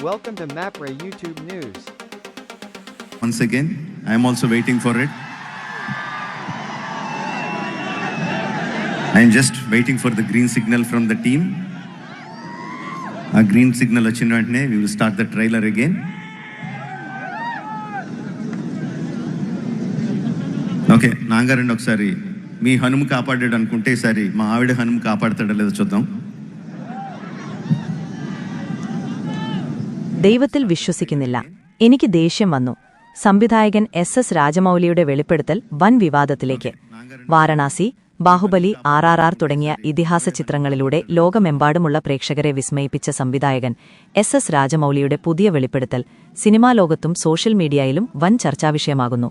Welcome to MapRay YouTube News. Once again, I am also waiting for it. I am just waiting for the green signal from the team. A green signal వచ్చిన వెంటనే we will start the trailer again okay నాంగారండి ఒకసారి మీ హనుము కాపాడాడు అనుకుంటే ఈసారి మా ఆవిడ హనుము కాపాడతాడో లేదో చూద్దాం ദൈവത്തിൽ വിശ്വസിക്കുന്നില്ല. എനിക്ക് ദേഷ്യം വന്നു. സംവിധായകൻ എസ് എസ് രാജമൌലിയുടെ വെളിപ്പെടുത്തൽ വൻ വിവാദത്തിലേക്ക്. Varanasi Baahubali R R R തുടങ്ങിയ ഇതിഹാസ ചിത്രങ്ങളിലൂടെ ലോകമെമ്പാടുമുള്ള പ്രേക്ഷകരെ വിസ്മയിപ്പിച്ച സംവിധായകൻ എസ് എസ് രാജമൌലിയുടെ പുതിയ വെളിപ്പെടുത്തൽ സിനിമാ ലോകത്തും സോഷ്യൽ മീഡിയയിലും വൻ ചർച്ചാവിഷയമാകുന്നു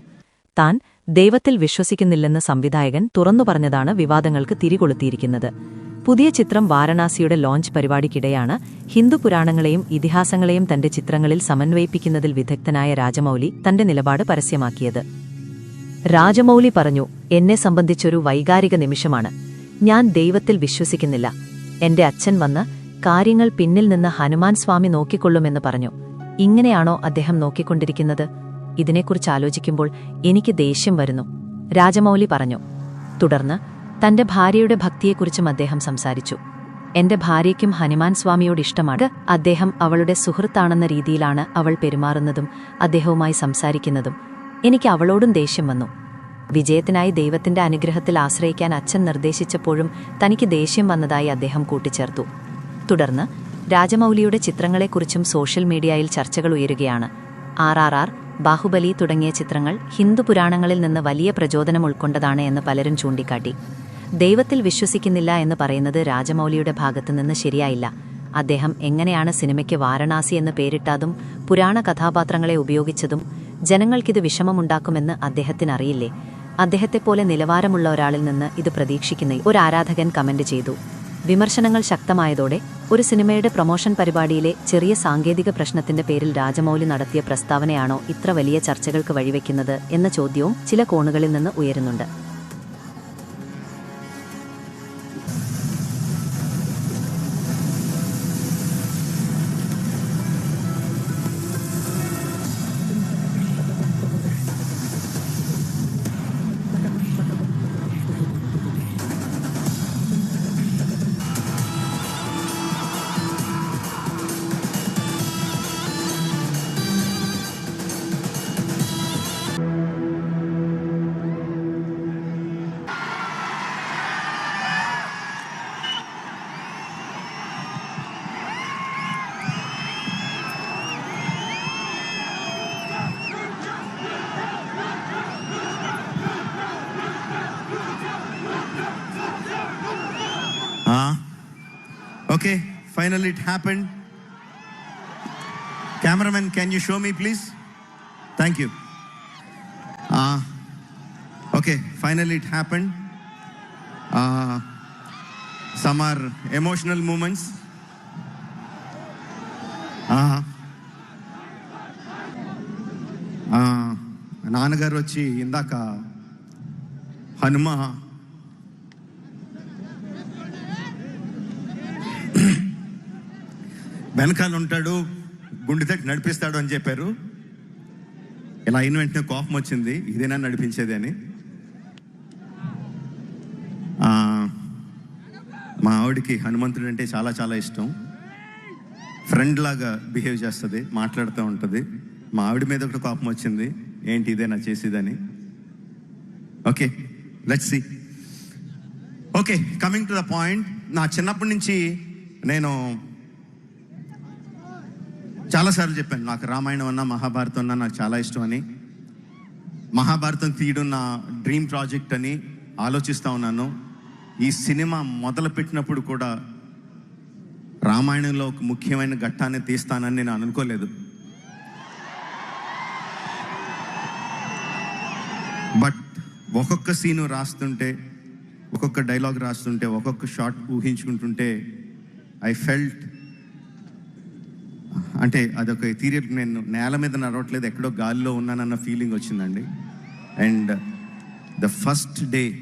താൻ ദൈവത്തിൽ വിശ്വസിക്കുന്നില്ലെന്ന് സംവിധായകൻ തുറന്നു പറഞ്ഞതാണ് വിവാദങ്ങൾക്ക് തിരികൊളുത്തിയിരിക്കുന്നത്. പുതിയ ചിത്രം വാരണാസിയുടെ ലോഞ്ച് പരിപാടിക്കിടെയാണ് ഹിന്ദു പുരാണങ്ങളെയും ഇതിഹാസങ്ങളെയും തന്റെ ചിത്രങ്ങളിൽ സമന്വയിപ്പിക്കുന്നതിൽ വിദഗ്ധനായ രാജമൌലി തന്റെ നിലപാട് പരസ്യമാക്കിയത്. രാജമൌലി പറഞ്ഞു എന്നെ സംബന്ധിച്ചൊരു വൈകാരിക നിമിഷമാണ്. ഞാൻ ദൈവത്തിൽ വിശ്വസിക്കുന്നില്ല. എന്റെ അച്ഛൻ വന്ന് കാര്യങ്ങൾ പിന്നിൽ നിന്ന് ഹനുമാൻ സ്വാമി നോക്കിക്കൊള്ളുമെന്ന് പറഞ്ഞു. ഇങ്ങനെയാണോ അദ്ദേഹം നോക്കിക്കൊണ്ടിരിക്കുന്നത്? ഇതിനെക്കുറിച്ച് ആലോചിക്കുമ്പോൾ എനിക്ക് ദേഷ്യം വരുന്നു. രാജമൌലി പറഞ്ഞു തുടർന്ന് തന്റെ ഭാര്യയുടെ ഭക്തിയെക്കുറിച്ചും അദ്ദേഹം സംസാരിച്ചു. എന്റെ ഭാര്യയ്ക്കും ഹനുമാൻ സ്വാമിയോട് ഇഷ്ടമാണ്. അദ്ദേഹം അവളുടെ സുഹൃത്താണെന്ന രീതിയിലാണ് അവൾ പെരുമാറുന്നതും അദ്ദേഹവുമായി സംസാരിക്കുന്നതും. എനിക്ക് അവളോടും ദേഷ്യം വന്നു. വിജയത്തിനായി ദൈവത്തിന്റെ അനുഗ്രഹത്തിൽ ആശ്രയിക്കാൻ അച്ഛൻ നിർദ്ദേശിച്ചപ്പോഴും തനിക്ക് ദേഷ്യം വന്നതായി അദ്ദേഹം കൂട്ടിച്ചേർത്തു. തുടർന്ന് രാജമൗലിയുടെ ചിത്രങ്ങളെക്കുറിച്ചും സോഷ്യൽ മീഡിയയിൽ ചർച്ചകൾ ഉയരുകയാണ്. ആർ ആർ ആർ ബാഹുബലി തുടങ്ങിയ ചിത്രങ്ങൾ ഹിന്ദു പുരാണങ്ങളിൽ നിന്ന് വലിയ പ്രചോദനം ഉൾക്കൊണ്ടതാണ് എന്ന് പലരും ചൂണ്ടിക്കാട്ടി. ദൈവത്തിൽ വിശ്വസിക്കുന്നില്ല എന്ന് പറയുന്നത് രാജമൌലിയുടെ ഭാഗത്തുനിന്ന് ശരിയായില്ല. അദ്ദേഹം എങ്ങനെയാണ് സിനിമയ്ക്ക് വാരണാസി എന്ന് പേരിട്ടതും പുരാണ കഥാപാത്രങ്ങളെ ഉപയോഗിച്ചതും ജനങ്ങൾക്കിത് വിഷമമുണ്ടാക്കുമെന്ന് അദ്ദേഹത്തിനറിയില്ലേ? അദ്ദേഹത്തെപ്പോലെ നിലവാരമുള്ള ഒരാളിൽ നിന്ന് ഇത് പ്രതീക്ഷിക്കുന്ന ഒരു ആരാധകൻ കമന്റ് ചെയ്തു. വിമർശനങ്ങൾ ശക്തമായതോടെ ഒരു സിനിമയുടെ പ്രൊമോഷൻ പരിപാടിയിലെ ചെറിയ സാങ്കേതിക പ്രശ്നത്തിന്റെ പേരിൽ രാജമൗലി നടത്തിയ പ്രസ്താവനയാണോ ഇത്ര വലിയ ചർച്ചകൾക്ക് വഴിവെക്കുന്നത് എന്ന ചോദ്യവും ചില കോണുകളിൽ നിന്ന് ഉയരുന്നുണ്ട്. Okay finally it happened cameraman can you show me please thank you okay finally it happened some are emotional moments నాన్నగారు వచ్చి ఇందాక హనుమ వెనకాల ఉంటాడు గుండె తట్టి నడిపిస్తాడు అని చెప్పారు. ఇలా అయిన వెంటనే కోపం వచ్చింది ఇదేనా నడిపించేది అని. మా ఆవిడకి హనుమంతుడు అంటే చాలా చాలా ఇష్టం. ఫ్రెండ్ లాగా బిహేవ్ చేస్తుంది మాట్లాడుతూ ఉంటుంది. మా ఆవిడ మీద ఒకటి కోపం వచ్చింది ఏంటి ఇదేనా చేసేదని? Okay let's see okay coming to the point నా చిన్నప్పటి నుంచి నేను చాలాసార్లు చెప్పాను నాకు రామాయణం అన్నా మహాభారతం అన్నా నాకు చాలా ఇష్టం అని. మహాభారతం తీయడం నా డ్రీమ్ ప్రాజెక్ట్ అని ఆలోచిస్తూ ఉన్నాను. ఈ సినిమా మొదలుపెట్టినప్పుడు కూడా రామాయణంలో ఒక ముఖ్యమైన ఘట్టాన్ని తీస్తానని నేను అనుకోలేదు. బట్ ఒక్కొక్క సీను రాస్తుంటే ఒక్కొక్క డైలాగ్ రాస్తుంటే ఒక్కొక్క షాట్ ఊహించుకుంటుంటే ఐ ఫెల్ట్ అంటే అదొక ఎథీరియల్ నేను నేల మీద నడవట్లేదు ఎక్కడో గాలిలో ఉన్నానన్న ఫీలింగ్ వచ్చిందండి. అండ్ ద ఫస్ట్ డే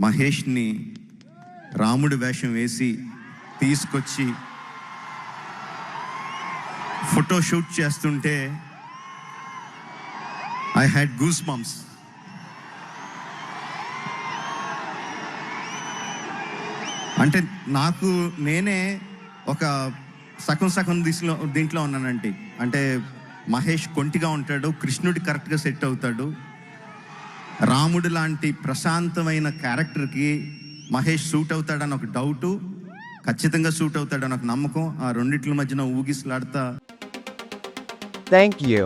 మహేష్ని రాముడి వేషం వేసి తీసుకొచ్చి ఫోటో షూట్ చేస్తుంటే ఐ హ్యాడ్ గూస్ మమ్స్ అంటే నాకు నేనే ఒక సగం సగం దిశలో దీంట్లో ఉన్నానండి. అంటే మహేష్ కొంటిగా ఉంటాడు కృష్ణుడి కరెక్ట్గా సెట్ అవుతాడు. రాముడు లాంటి ప్రశాంతమైన క్యారెక్టర్కి మహేష్ సూట్ అవుతాడని ఒక డౌటు ఖచ్చితంగా సూట్ అవుతాడని ఒక నమ్మకం ఆ రెండిట్ల మధ్యన ఊగిసలాడతా. Thank you